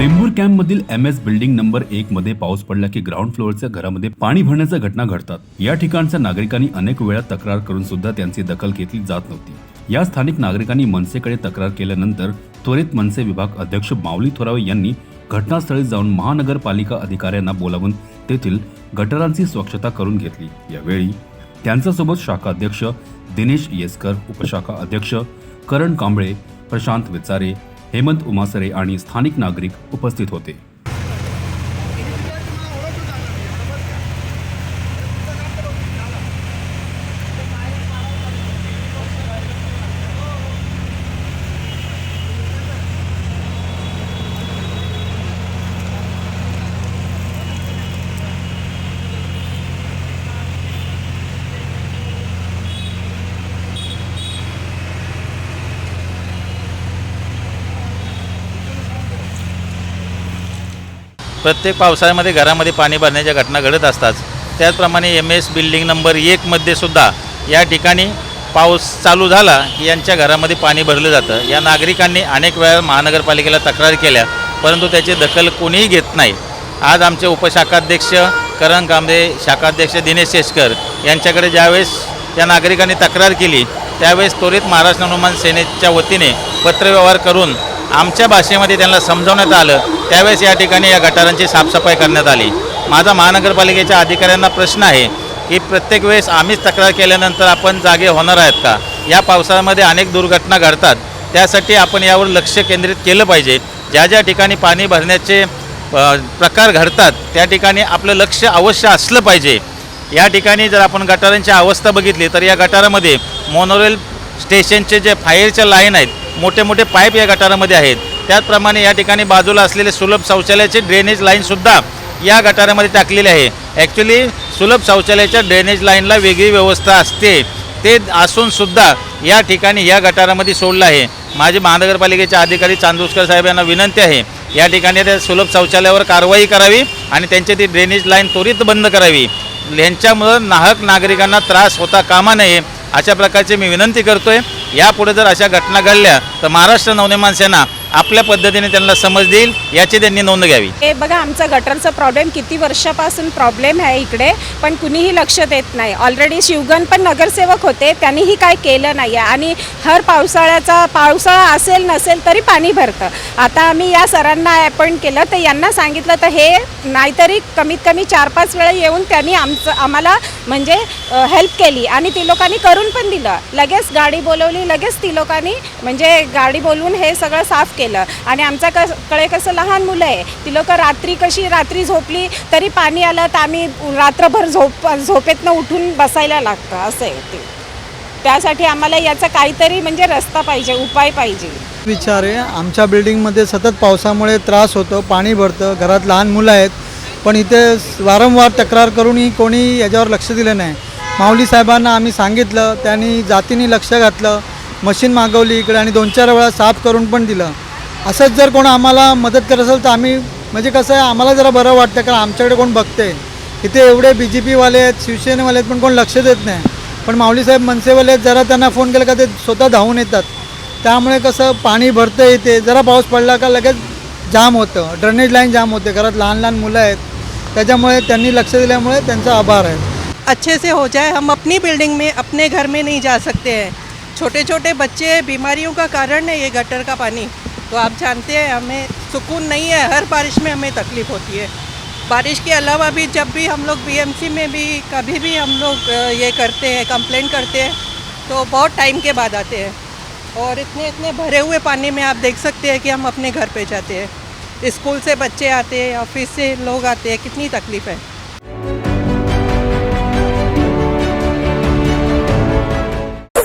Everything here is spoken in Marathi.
चेंबूर कॅम्पमधील एम एस बिल्डिंग नंबर एक मध्ये पाऊस पडला की ग्राउंड फ्लोअरच्या घरामध्ये पाणी भरण्याच्या घटना घडतात. या ठिकाणच्या नागरिकांनी अनेक वेळा तक्रार करून सुद्धा त्यांची दखल घेतली जात नव्हती. या स्थानिक नागरिकांनी मनसेकडे तक्रार केल्यानंतर त्वरित मनसे विभाग अध्यक्ष माऊली थोरावे यांनी घटनास्थळी जाऊन महानगरपालिका अधिकाऱ्यांना बोलावून तेथील गटारांची स्वच्छता करून घेतली. यावेळी त्यांच्यासोबत शाखा अध्यक्ष दिनेश येसकर उपशाखा अध्यक्ष करण कांबळे प्रशांत विचारे हेमंत उमासरे आणि स्थानिक नागरिक उपस्थित होते. प्रत्येक पावसाळ्यामध्ये घरामध्ये पाणी भरण्याच्या घटना घडत असतात. त्याचप्रमाणे एम एस बिल्डिंग नंबर एकमध्ये सुद्धा या ठिकाणी पाऊस चालू झाला की यांच्या घरामध्ये पाणी भरलं जातं. या नागरिकांनी अनेक वेळा महानगरपालिकेला तक्रार केल्या परंतु त्याची दखल कोणीही घेत नाही. आज आमचे उपशाखाध्यक्ष करण कांबळे शाखाध्यक्ष दिनेश शेषकर यांच्याकडे ज्यावेळेस त्या नागरिकांनी तक्रार केली त्यावेळेस त्वरित महाराष्ट्र हनुमान सेनेच्या वतीने पत्रव्यवहार करून आमच्या भाषेमध्ये त्यांना समजवण्यात आलं त्यावेळेस या ठिकाणी या गटारांची साफसफाई करण्यात आली. माझा महानगरपालिकेच्या अधिकाऱ्यांना प्रश्न आहे की प्रत्येक वेळेस आम्हीच तक्रार केल्यानंतर आपण जागे होणार आहेत का? या पावसाळ्यामध्ये अनेक दुर्घटना घडतात. त्यासाठी आपण यावर लक्ष केंद्रित केलं पाहिजे. ज्या ज्या ठिकाणी पाणी भरण्याचे प्रकार घडतात त्या ठिकाणी आपलं लक्ष अवश्य असलं पाहिजे. या ठिकाणी जर आपण गटारांची अवस्था बघितली तर या गटारामध्ये मोनोरेल स्टेशनचे जे फायरच्या लाईन आहेत मोठे मोठे पाईप या गटारामध्ये आहेत. त्याचप्रमाणे या ठिकाणी बाजूला असलेले सुलभ शौचालयाचे ड्रेनेज लाईनसुद्धा या गटारामध्ये टाकलेले आहे. ॲक्च्युली सुलभ शौचालयाच्या ड्रेनेज लाईनला वेगळी व्यवस्था असते. ते असूनसुद्धा या ठिकाणी या गटारामध्ये सोडलं आहे. माझे महानगरपालिकेचे अधिकारी चांदूसकर साहेब यांना विनंती आहे या ठिकाणी त्या सुलभ शौचालयावर कारवाई करावी आणि त्यांची ती ड्रेनेज लाईन त्वरित बंद करावी. यांच्यामुळं नाहक नागरिकांना त्रास होता कामा नये अशा प्रकारची मी विनंती करतोय. यापुढे जर अशा घटना घडल्या तर महाराष्ट्र नवनिर्माण सेना आपल्या पद्धतीने त्यांना समज देईल याची त्यांनी नोंद घ्यावी. हे बघा आमचा गटरचा प्रॉब्लेम किती वर्षापासून प्रॉब्लेम आहे इकडे पण कुणीही लक्ष देत नाही. ऑलरेडी शिवगण पण नगरसेवक होते त्यांनीही काय केलं नाही आहे आणि हर पावसाळ्याचा पावसाळा असेल नसेल तरी पाणी भरतं. आता आम्ही या सरांना अपॉइंट केलं तर यांना सांगितलं तर हे नाहीतरी कमीत कमी चार पाच वेळा येऊन त्यांनी आमचं आम्हाला म्हणजे हेल्प केली. आणि ती लोकांनी करून पण दिलं. लगेच गाडी बोलवली लगेच ती लोकांनी म्हणजे गाडी बोलवून हे सगळं साफ केलं. आणि आमचा कसकडे कसं लहान मुलं आहे ती लोकं रात्री कशी रात्री झोपली तरी पाणी आलं तर आम्ही रात्रभर झोप झोपेतनं उठून बसायला लागतं असं आहे ते. त्यासाठी आम्हाला याचा काहीतरी म्हणजे रस्ता पाहिजे उपाय पाहिजे. विचार आहे आमच्या बिल्डिंगमध्ये सतत पावसामुळे त्रास होतो पाणी भरतं घरात लहान मुलं आहेत पण इथे वारंवार तक्रार करूनही कोणी याच्यावर लक्ष दिलं नाही. माऊली साहेबांना आम्ही सांगितलं त्यांनी जातीने लक्ष घातलं मशीन मागवली इकडे आणि दोन चार वेळा साफ करून पण दिलं. असंच जर कोण आम्हाला मदत करत असेल तर आम्ही म्हणजे कसं आहे आम्हाला जरा बरं वाटतं कारण आमच्याकडे कोण बघते. इथे एवढे बी जे पीवाले आहेत शिवसेनेवाले आहेत पण कोण लक्ष देत नाही. पण माऊली साहेब मनसेवाले आहेत जरा त्यांना फोन केला का ते स्वतः धावून येतात. त्यामुळे कसं पाणी भरतं येते जरा पाऊस पडला का लगेच जाम होतं. ड्रेनेज लाईन जाम होते. घरात लहान लहान मुलं आहेत. त्याच्यामुळे त्यांनी लक्ष दिल्यामुळे त्यांचा आभार आहे. अच्छे से हो जाए हम अपनी बिल्डिंग में अपने घर में नहीं जा सकते हैं. छोटे छोटे बच्चे बीमारियों का कारण है ये गटर का पानी. तो आप जानते हैं, हमें सुकून नहीं है, हर बारिश में हमें तकलीफ़ होती है। बारिश के अलावा भी जब भी हम लोग बीएमसी में भी, कभी भी हम लोग ये करते हैं कंप्लेन करते हैं तो बहुत टाइम के बाद आते हैं। और इतने इतने भरे हुए पानी में आप देख सकते हैं कि हम अपने घर पे जाते हैं। स्कूल से बच्चे आते हैं, ऑफ़िस से लोग आते हैं, कितनी तकलीफ़ है।